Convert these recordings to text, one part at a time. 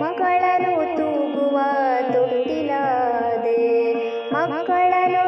ಮಕ್ಕಳನ್ನು ತೂಗುವ ತೊಟ್ಟಿಲಾದೆ ಮಕ್ಕಳನ್ನು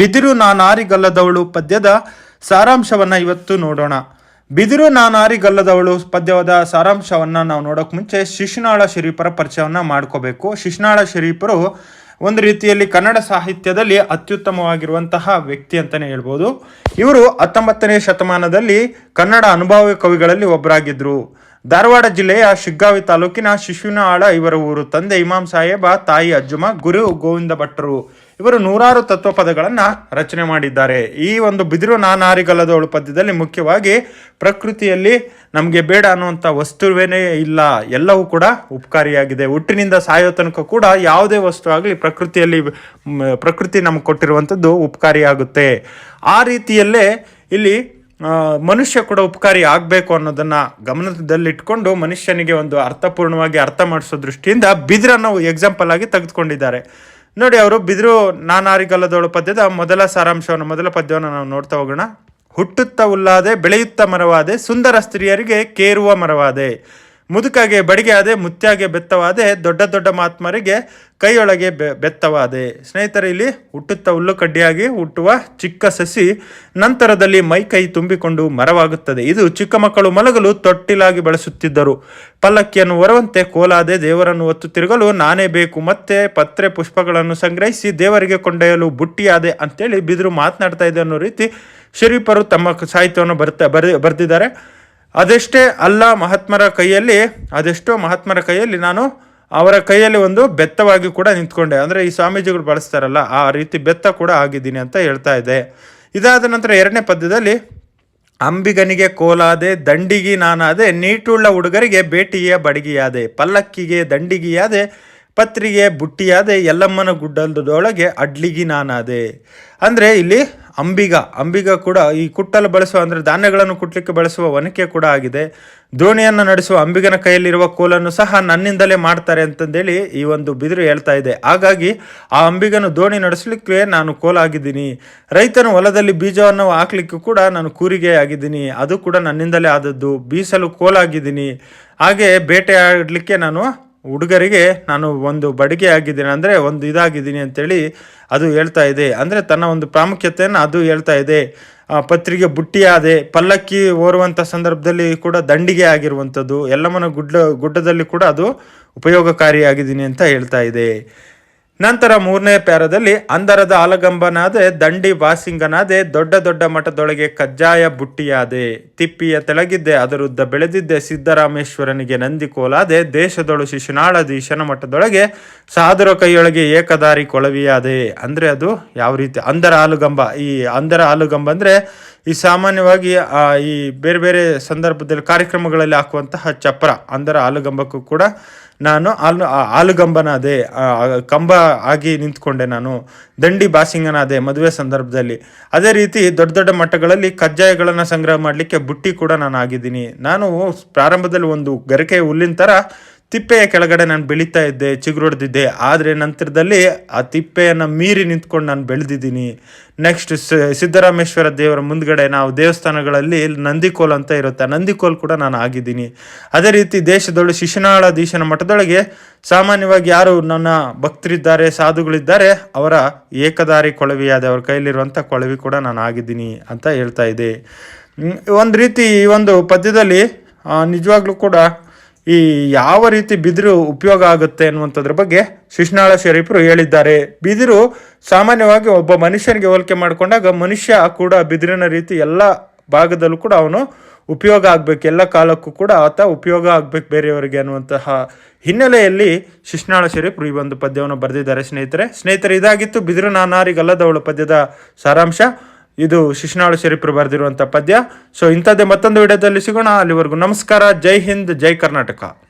ಬಿದಿರು ನಾನಾರಿಗಲ್ಲದವಳು ಪದ್ಯದ ಸಾರಾಂಶವನ್ನ ಇವತ್ತು ನೋಡೋಣ. ಬಿದಿರು ನಾನಾರಿಗಲ್ಲದವಳು ಪದ್ಯವಾದ ಸಾರಾಂಶವನ್ನ ನಾವು ನೋಡೋಕೆ ಮುಂಚೆ ಶಿಶುನಾಳ ಶರೀಫರ ಪರಿಚಯವನ್ನ ಮಾಡ್ಕೋಬೇಕು. ಶಿಶುನಾಳ ಶರೀಫರು ಒಂದು ರೀತಿಯಲ್ಲಿ ಕನ್ನಡ ಸಾಹಿತ್ಯದಲ್ಲಿ ಅತ್ಯುತ್ತಮವಾಗಿರುವಂತಹ ವ್ಯಕ್ತಿ ಅಂತಾನೆ ಹೇಳ್ಬೋದು. ಇವರು ಹತ್ತೊಂಬತ್ತನೇ ಶತಮಾನದಲ್ಲಿ ಕನ್ನಡ ಅನುಭವಿ ಕವಿಗಳಲ್ಲಿ ಒಬ್ಬರಾಗಿದ್ದರು ಧಾರವಾಡ ಜಿಲ್ಲೆಯ ಶಿಗ್ಗಾವಿ ತಾಲೂಕಿನ ಶಿಶುನಾಳ ಇವರ ಊರು. ತಂದೆ ಇಮಾಮ್ ಸಾಹೇಬ, ತಾಯಿ ಅಜ್ಜುಮ, ಗುರು ಗೋವಿಂದ ಭಟ್ರು ಇವರು ನೂರಾರು ತತ್ವಪದಗಳನ್ನು ರಚನೆ ಮಾಡಿದ್ದಾರೆ. ಈ ಒಂದು ಬಿದಿರು ನಾನಾರಿಗಲ್ಲದವಳು ಪದ್ಯದಲ್ಲಿ ಮುಖ್ಯವಾಗಿ ಪ್ರಕೃತಿಯಲ್ಲಿ ನಮಗೆ ಬೇಡ ಅನ್ನುವಂಥ ವಸ್ತುವೇನೇ ಇಲ್ಲ. ಎಲ್ಲವೂ ಕೂಡ ಉಪಕಾರಿಯಾಗಿದೆ. ಹುಟ್ಟಿನಿಂದ ಸಾಯೋ ತನಕ ಕೂಡ ಯಾವುದೇ ವಸ್ತು ಆಗಲಿ ಪ್ರಕೃತಿಯಲ್ಲಿ ಪ್ರಕೃತಿ ನಮ್ಗೆ ಕೊಟ್ಟಿರುವಂಥದ್ದು ಉಪಕಾರಿಯಾಗುತ್ತೆ. ಆ ರೀತಿಯಲ್ಲೇ ಇಲ್ಲಿ ಮನುಷ್ಯ ಕೂಡ ಉಪಕಾರಿ ಆಗಬೇಕು ಅನ್ನೋದನ್ನು ಗಮನದಲ್ಲಿಟ್ಕೊಂಡು ಮನುಷ್ಯನಿಗೆ ಒಂದು ಅರ್ಥಪೂರ್ಣವಾಗಿ ಅರ್ಥ ಮಾಡಿಸೋ ದೃಷ್ಟಿಯಿಂದ ಬಿದಿರನ್ನು ಎಕ್ಸಾಂಪಲ್ ಆಗಿ ತೆಗೆದುಕೊಂಡಿದ್ದಾರೆ. ನೋಡಿ ಅವರು, ಬಿದಿರು ನಾನಾರಿಗಲ್ಲದೋಳು ಪದ್ಯದ ಮೊದಲ ಸಾರಾಂಶವನ್ನು, ಮೊದಲ ಪದ್ಯವನ್ನು ನಾವು ನೋಡ್ತಾ ಹೋಗೋಣ. ಹುಟ್ಟುತ್ತ ಉಲ್ಲಾದೆ ಬೆಳೆಯುತ್ತ ಮರವಾದೆ, ಸುಂದರ ಸ್ತ್ರೀಯರಿಗೆ ಕೇರುವ ಮರವಾದೆ. ಮುದುಕಾಗೆ ಬಡಿಗೆ ಆದೆ ಮುತ್ಯಾಗೆ ಬೆತ್ತವಾದೆ, ದೊಡ್ಡ ದೊಡ್ಡ ಮಾತ್ಮರಿಗೆ ಕೈಯೊಳಗೆ ಬೆ, ಬೆತ್ತವಾದೆ. ಸ್ನೇಹಿತರೆ, ಇಲ್ಲಿ ಹುಟ್ಟುತ್ತ ಹುಲ್ಲು ಕಡ್ಡಿಯಾಗಿ ಹುಟ್ಟುವ ಚಿಕ್ಕ ಸಸಿ ನಂತರದಲ್ಲಿ ಮೈ ಕೈ ತುಂಬಿಕೊಂಡು ಮರವಾಗುತ್ತದೆ. ಇದು ಚಿಕ್ಕ ಮಕ್ಕಳು ಮಲಗಲು ತೊಟ್ಟಿಲಾಗಿ ಬಳಸುತ್ತಿದ್ದರು. ಪಲ್ಲಕ್ಕಿಯನ್ನು ಹೊರವಂತೆ ಕೋಲಾದೆ ದೇವರನ್ನು ಒತ್ತು ತಿರುಗಲು ನಾನೇ ಬೇಕು. ಮತ್ತೆ ಪತ್ರೆ ಪುಷ್ಪಗಳನ್ನು ಸಂಗ್ರಹಿಸಿ ದೇವರಿಗೆ ಕೊಂಡೊಯ್ಯಲು ಬುಟ್ಟಿಯಾದೆ ಅಂತೇಳಿ ಬಿದಿರು ಮಾತನಾಡ್ತಾ ಇದೆ ಅನ್ನೋ ರೀತಿ ಶರೀಫರು ತಮ್ಮ ಸಾಹಿತ್ಯವನ್ನು ಬರ್ತಾ, ಬರೆ, ಬರೆದಿದ್ದಾರೆ. ಅದೆಷ್ಟೇ ಅಲ್ಲ ಮಹಾತ್ಮರ ಕೈಯಲ್ಲಿ, ಅದೆಷ್ಟೋ ಮಹಾತ್ಮರ ಕೈಯಲ್ಲಿ ನಾನು ಅವರ ಕೈಯಲ್ಲಿ ಒಂದು ಬೆತ್ತವಾಗಿ ಕೂಡ ನಿಂತ್ಕೊಂಡೆ. ಅಂದರೆ ಈ ಸ್ವಾಮೀಜಿಗಳು ಬಳಸ್ತಾರಲ್ಲ, ಆ ರೀತಿ ಬೆತ್ತ ಕೂಡ ಆಗಿದ್ದೀನಿ ಅಂತ ಹೇಳ್ತಾ ಇದೆ ಇದಾದ ನಂತರ ಎರಡನೇ ಪದ್ಯದಲ್ಲಿ, ಅಂಬಿಗನಿಗೆ ಕೋಲಾದೆ, ದಂಡಿಗಿ ನಾನಾದೆ, ನೀಟುಳ್ಳ ಹುಡುಗರಿಗೆ ಬೇಟಿಯ ಬಡಗಿಯಾದೆ, ಪಲ್ಲಕ್ಕಿಗೆ ದಂಡಿಗಿಯಾದೆ, ಪತ್ರಿಗೆ ಬುಟ್ಟಿಯಾದೆ, ಯಲ್ಲಮ್ಮನ ಗುಡ್ಡದೊಳಗೆ ಅಡ್ಲಿಗಿ ನಾನಾದೆ. ಅಂದರೆ ಇಲ್ಲಿ ಅಂಬಿಗ. ಅಂಬಿಗ ಕೂಡ ಈ ಕುಟ್ಟಲು ಬಳಸುವ, ಅಂದರೆ ಧಾನ್ಯಗಳನ್ನು ಕುಟ್ಟಲಿಕ್ಕೆ ಬಳಸುವ ಒನಕೆ ಕೂಡ ಆಗಿದೆ. ದೋಣಿಯನ್ನು ನಡೆಸುವ ಅಂಬಿಗನ ಕೈಯಲ್ಲಿರುವ ಕೋಲನ್ನು ಸಹ ನನ್ನಿಂದಲೇ ಮಾಡ್ತಾರೆ ಅಂತಂದೇಳಿ ಈ ಒಂದು ಬಿದಿರು ಹೇಳ್ತಾ ಇದೆ. ಹಾಗಾಗಿ ಆ ಅಂಬಿಗನು ದೋಣಿ ನಡೆಸಲಿಕ್ಕೆ ನಾನು ಕೋಲಾಗಿದ್ದೀನಿ. ರೈತನು ಹೊಲದಲ್ಲಿ ಬೀಜವನ್ನು ಹಾಕ್ಲಿಕ್ಕೂ ಕೂಡ ನಾನು ಕೂರಿಗೆ ಆಗಿದ್ದೀನಿ. ಅದು ಕೂಡ ನನ್ನಿಂದಲೇ ಆದದ್ದು. ಬೀಸಲು ಕೋಲಾಗಿದ್ದೀನಿ. ಹಾಗೆ ಬೇಟೆ ಆಡಲಿಕ್ಕೆ ನಾನು ಹುಡುಗರಿಗೆ ನಾನು ಒಂದು ಬಡಿಗೆ ಆಗಿದ್ದೀನಿ ಅಂದರೆ ಒಂದು ಇದಾಗಿದ್ದೀನಿ ಅಂತೇಳಿ ಅದು ಹೇಳ್ತಾ ಇದೆ. ಅಂದರೆ ತನ್ನ ಒಂದು ಪ್ರಾಮುಖ್ಯತೆಯನ್ನು ಅದು ಹೇಳ್ತಾ ಇದೆ. ಆ, ಪತ್ರಿಗೆ ಬುಟ್ಟಿಯಾದೆ ಪಲ್ಲಕ್ಕಿ ಓರುವಂಥ ಸಂದರ್ಭದಲ್ಲಿ ಕೂಡ ದಂಡಿಗೆ ಆಗಿರುವಂಥದ್ದು ಎಲ್ಲಮ್ಮನ ಗುಡ್ಡ ಗುಡ್ಡದಲ್ಲಿ ಕೂಡ ಅದು ಉಪಯೋಗಕಾರಿಯಾಗಿದ್ದೀನಿ ಅಂತ ಹೇಳ್ತಾ ಇದೆ. ನಂತರ ಮೂರನೇ ಪ್ಯಾರದಲ್ಲಿ ಅಂದರದ ಆಲಗಂಬನಾದೆ ದಂಡಿ ವಾಸಿಂಗನಾದೆ ದೊಡ್ಡ ದೊಡ್ಡ ಮಠದೊಳಗೆ ಕಜ್ಜಾಯ ಬುಟ್ಟಿಯಾದೆ. ತಿಪ್ಪಿಯ ತೆಳಗಿದ್ದೆ ಅದರುದ್ದ ಬೆಳೆದಿದ್ದೆ ಸಿದ್ದರಾಮೇಶ್ವರನಿಗೆ ನಂದಿ ಕೋಲಾದೆ ದೇಶದೊಳು ಶಿಶುನಾಳದೀಶನ ಮಠದೊಳಗೆ ಸಾಧುರ ಕೈಯೊಳಗೆ ಏಕದಾರಿ ಕೊಳವಿಯಾದೆ. ಅಂದ್ರೆ ಅದು ಯಾವ ರೀತಿ ಅಂದರ ಆಲುಗಂಬ, ಈ ಅಂದರ ಆಲುಗಂಬ ಅಂದ್ರೆ ಈ ಸಾಮಾನ್ಯವಾಗಿ ಈ ಬೇರೆ ಬೇರೆ ಸಂದರ್ಭದಲ್ಲಿ ಕಾರ್ಯಕ್ರಮಗಳಲ್ಲಿ ಹಾಕುವಂತಹ ಚಪ್ಪರ ಅಂದರೆ ಆಲುಗಂಬಕ್ಕೂ ಕೂಡ ನಾನು ಆಲು ಆಲುಗಂಬನಾದೆ ಕಂಬ ಆಗಿ ನಿಂತ್ಕೊಂಡೆ ನಾನು, ದಂಡಿ ಬಾಸಿಂಗನಾದೆ ಮದುವೆ ಸಂದರ್ಭದಲ್ಲಿ. ಅದೇ ರೀತಿ ದೊಡ್ಡ ದೊಡ್ಡ ಮಟ್ಟಗಳಲ್ಲಿ ಕಜ್ಜಾಯಗಳನ್ನು ಸಂಗ್ರಹ ಮಾಡಲಿಕ್ಕೆ ಬುಟ್ಟಿ ಕೂಡ ನಾನು ಆಗಿದ್ದೀನಿ. ನಾನು ಪ್ರಾರಂಭದಲ್ಲಿ ಒಂದು ಗರಿಕೆ ಹುಲ್ಲಿನ ಥರ ತಿಪ್ಪೆಯ ಕೆಳಗಡೆ ನಾನು ಬೆಳೀತಾ ಇದ್ದೆ ಚಿಗುರೊಡ್ದಿದ್ದೆ ಆದರೆ ನಂತರದಲ್ಲಿ ಆ ತಿಪ್ಪೆಯನ್ನು ಮೀರಿ ನಿಂತ್ಕೊಂಡು ನಾನು ಬೆಳೆದಿದ್ದೀನಿ. ನೆಕ್ಸ್ಟ್ ಸಿದ್ದರಾಮೇಶ್ವರ ದೇವರ ಮುಂದ್ಗಡೆ ನಾವು ದೇವಸ್ಥಾನಗಳಲ್ಲಿ ನಂದಿಕೋಲ್ ಅಂತ ಇರುತ್ತೆ. ನಂದಿಕೋಲ್ ಕೂಡ ನಾನು ಆಗಿದ್ದೀನಿ. ಅದೇ ರೀತಿ ದೇಶದೊಳು ಶಿಶುನಾಳಧೀಶನ ಮಠದೊಳಗೆ ಸಾಮಾನ್ಯವಾಗಿ ಯಾರು ನನ್ನ ಭಕ್ತರಿದ್ದಾರೆ, ಸಾಧುಗಳಿದ್ದಾರೆ, ಅವರ ಏಕದಾರಿ ಕೊಳವಿಯಾದ, ಅವರ ಕೈಲಿರುವಂಥ ಕೊಳವಿ ಕೂಡ ನಾನು ಆಗಿದ್ದೀನಿ ಅಂತ ಹೇಳ್ತಾ ಇದೆ. ಒಂದು ರೀತಿ ಈ ಒಂದು ಪದ್ಯದಲ್ಲಿ ನಿಜವಾಗ್ಲೂ ಕೂಡ ಈ ಯಾವ ರೀತಿ ಬಿದಿರು ಉಪಯೋಗ ಆಗುತ್ತೆ ಅನ್ನುವಂಥದ್ರ ಬಗ್ಗೆ ಶಿಶ್ನಾಳ ಶರೀಫರು ಹೇಳಿದ್ದಾರೆ. ಬಿದಿರು ಸಾಮಾನ್ಯವಾಗಿ ಒಬ್ಬ ಮನುಷ್ಯನಿಗೆ ಹೋಲಿಕೆ ಮಾಡಿಕೊಂಡಾಗ ಮನುಷ್ಯ ಕೂಡ ಬಿದಿರಿನ ರೀತಿ ಎಲ್ಲ ಭಾಗದಲ್ಲೂ ಕೂಡ ಅವನು ಉಪಯೋಗ ಆಗ್ಬೇಕು. ಎಲ್ಲ ಕಾಲಕ್ಕೂ ಕೂಡ ಆತ ಉಪಯೋಗ ಆಗ್ಬೇಕು ಬೇರೆಯವರಿಗೆ ಅನ್ನುವಂತಹ ಹಿನ್ನೆಲೆಯಲ್ಲಿ ಶಿಶ್ನಾಳ ಶರೀಫರು ಈ ಒಂದು ಪದ್ಯವನ್ನು ಬರೆದಿದ್ದಾರೆ. ಸ್ನೇಹಿತರೆ ಸ್ನೇಹಿತರೆ, ಇದಾಗಿತ್ತು ಬಿದಿರು ನಾನಾರಿಗಲ್ಲದವಳು ಪದ್ಯದ ಸಾರಾಂಶ. ಇದು ಶಿಶುನಾಳು ಶರೀಫರು ಬರೆದಿರುವಂಥ ಪದ್ಯ. ಸೊ ಇಂಥದ್ದೇ ಮತ್ತೊಂದು ವಿಡಿಯೋದಲ್ಲಿ ಸಿಗೋಣ. ಅಲ್ಲಿವರೆಗೂ ನಮಸ್ಕಾರ. ಜೈ ಹಿಂದ್, ಜೈ ಕರ್ನಾಟಕ.